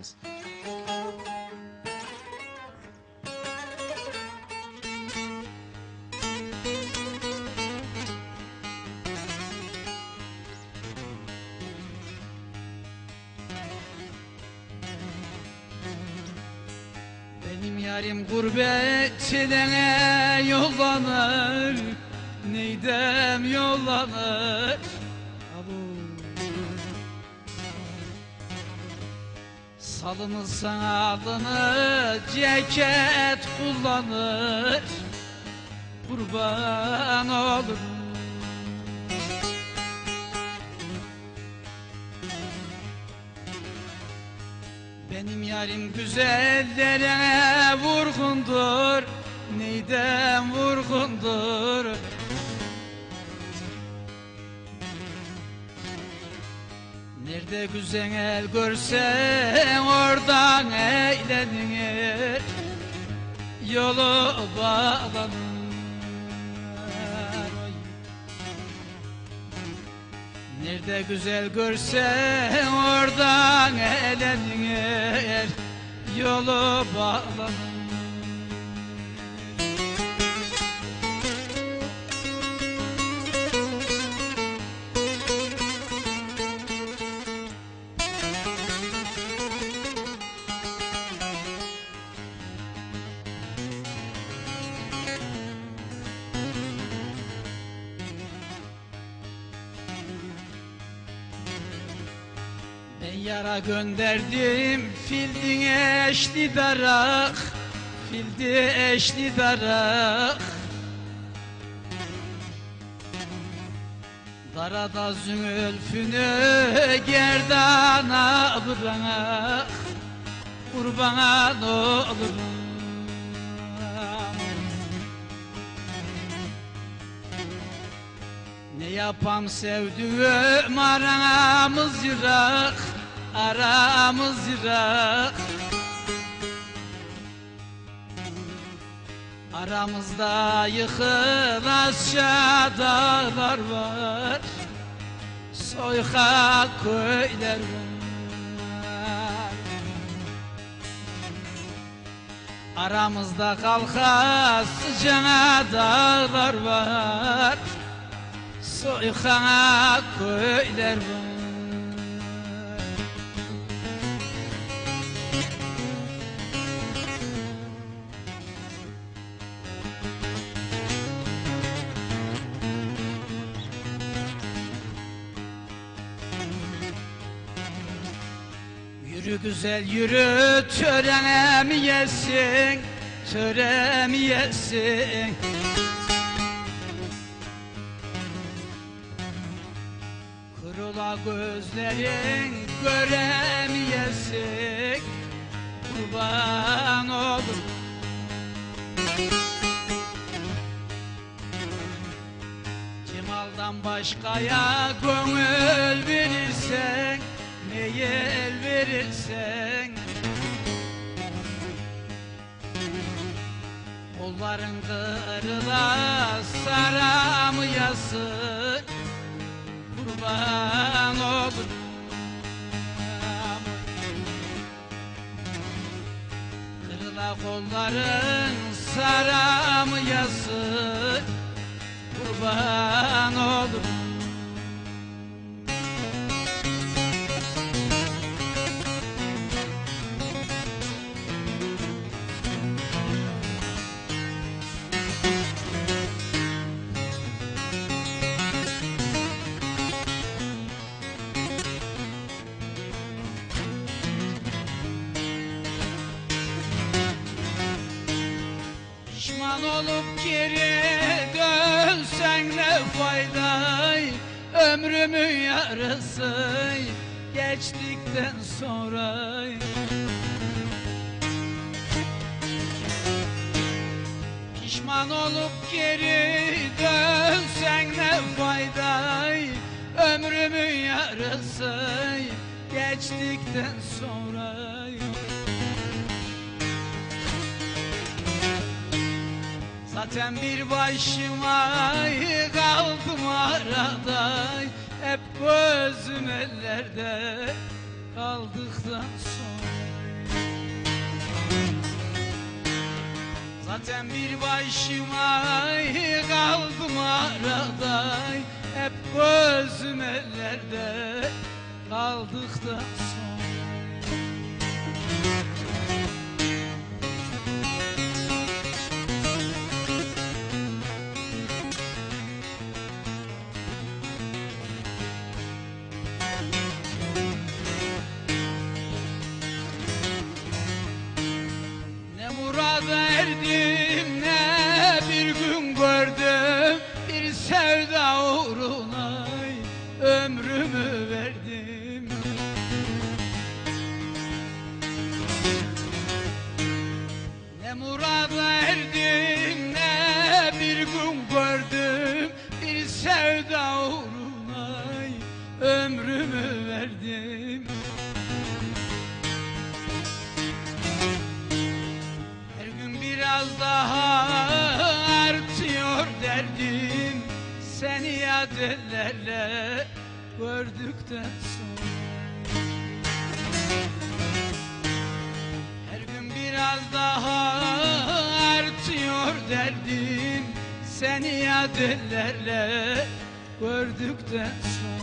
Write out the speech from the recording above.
isterseniz. Benim yarim gurbetçilere yollanır Neydem yollanır. Salınırsan adını ceket kullanır. Kurban olurum. Benim yarim güzellere vurgundur Neydem vurgundur Nerede güzel görsen oradan eğlenir Yolu bağlanır. Nerede güzel görsen oradan eğlenir Yolu bağlanır Ben yara gönderdim fildi eşli darak Fildi eşli darak. Darada zülfünü gerdana bırak Kurbana olurum Ne yapam sevdiğim aramız yırak Aramız yırak Aramızda yıkılasça dağlar var. Soyka köyler var. Aramızda kalka sıcana dağlar var. Soyka köyler var Yürü güzel yürü törene mi yesin Töre mi yesin? Kırıla gözlerin göremeyesin Kurban olur Cemal'dan başkaya gönül saramayasın kurban olur Kırıla kolların saramayasın kurban Pişman olup geri dönsen ne fayda Ömrümün yarısı geçtikten sonra Pişman olup geri dönsen ne fayda Ömrümün yarısı geçtikten sonra Zaten bir başıma kaldım arada Hep gözüm ellerde kaldıktan sonra. Zaten bir başıma kaldım arada Hep gözüm ellerde kaldıktan sonra bir gün gördüm Bir sevda uğruna ömrümü verdim. Ne murada yad ellerle gördükten sonra. Her gün biraz daha artıyor derdim Seni ellerle gördükten sonra